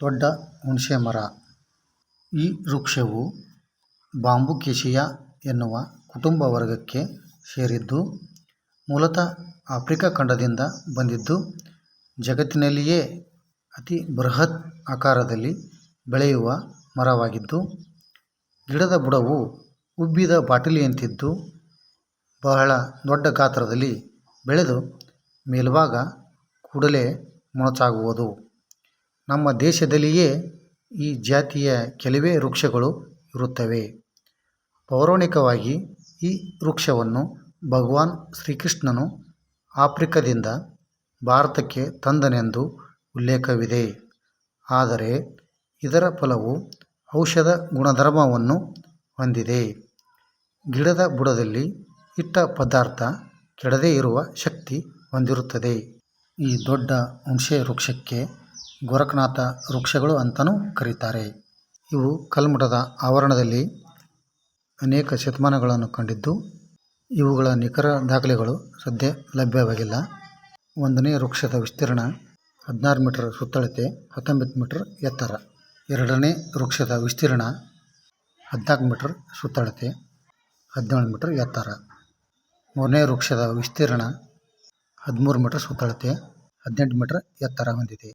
ದೊಡ್ಡ ಹುಣಸೆ ಮರ. ಈ ವೃಕ್ಷವು ಬಾಂಬುಕೇಶಿಯ ಎನ್ನುವ ಕುಟುಂಬ ವರ್ಗಕ್ಕೆ ಸೇರಿದ್ದು, ಮೂಲತಃ ಆಫ್ರಿಕಾ ಖಂಡದಿಂದ ಬಂದಿದ್ದು, ಜಗತ್ತಿನಲ್ಲಿಯೇ ಅತಿ ಬೃಹತ್ ಆಕಾರದಲ್ಲಿ ಬೆಳೆಯುವ ಮರವಾಗಿದ್ದು, ಗಿಡದ ಬುಡವು ಉಬ್ಬಿದ ಬಾಟಲಿಯಂತಿದ್ದು, ಬಹಳ ದೊಡ್ಡ ಗಾತ್ರದಲ್ಲಿ ಬೆಳೆದು ಮೇಲ್ಭಾಗ ಕೂಡಲೇ ಮೊನಚಾಗುವುದು ನಮ್ಮ ದೇಶದಲ್ಲಿಯೇ ಈ ಜಾತಿಯ ಕೆಲವೇ ವೃಕ್ಷಗಳು ಇರುತ್ತವೆ. ಪೌರಾಣಿಕವಾಗಿ ಈ ವೃಕ್ಷವನ್ನು ಭಗವಾನ್ ಶ್ರೀಕೃಷ್ಣನು ಆಫ್ರಿಕಾದಿಂದ ಭಾರತಕ್ಕೆ ತಂದನೆಂದು ಉಲ್ಲೇಖವಿದೆ. ಆದರೆ ಇದರ ಫಲವು ಔಷಧ ಗುಣಧರ್ಮವನ್ನು ಹೊಂದಿದೆ. ಗಿಡದ ಬುಡದಲ್ಲಿ ಇಟ್ಟ ಪದಾರ್ಥ ಕೆಡದೇ ಇರುವ ಶಕ್ತಿ ಹೊಂದಿರುತ್ತದೆ. ಈ ದೊಡ್ಡ ಹುಣಸೆ ವೃಕ್ಷಕ್ಕೆ ಗೋರಖನಾಥ ವೃಕ್ಷಗಳು ಅಂತಲೂ ಕರೀತಾರೆ. ಇವು ಕಲ್ಮಠದ ಆವರಣದಲ್ಲಿ ಅನೇಕ ಶತಮಾನಗಳನ್ನು ಕಂಡಿದ್ದು, ಇವುಗಳ ನಿಖರ ದಾಖಲೆಗಳು ಸದ್ಯ ಲಭ್ಯವಾಗಿಲ್ಲ. ಒಂದನೇ ವೃಕ್ಷದ ವಿಸ್ತೀರ್ಣ ಹದಿನಾರು ಮೀಟರ್ ಸುತ್ತಳತೆ, ಹತ್ತೊಂಬತ್ತು ಮೀಟರ್ ಎತ್ತರ. ಎರಡನೇ ವೃಕ್ಷದ ವಿಸ್ತೀರ್ಣ ಹದಿನಾಲ್ಕು ಮೀಟರ್ ಸುತ್ತಳತೆ, ಹದಿನೇಳು ಮೀಟರ್ ಎತ್ತರ. ಮೂರನೇ ವೃಕ್ಷದ ವಿಸ್ತೀರ್ಣ ಹದಿಮೂರು ಮೀಟರ್ ಸುತ್ತಳತೆ, ಹದಿನೆಂಟು ಮೀಟರ್ ಎತ್ತರ ಹೊಂದಿದೆ.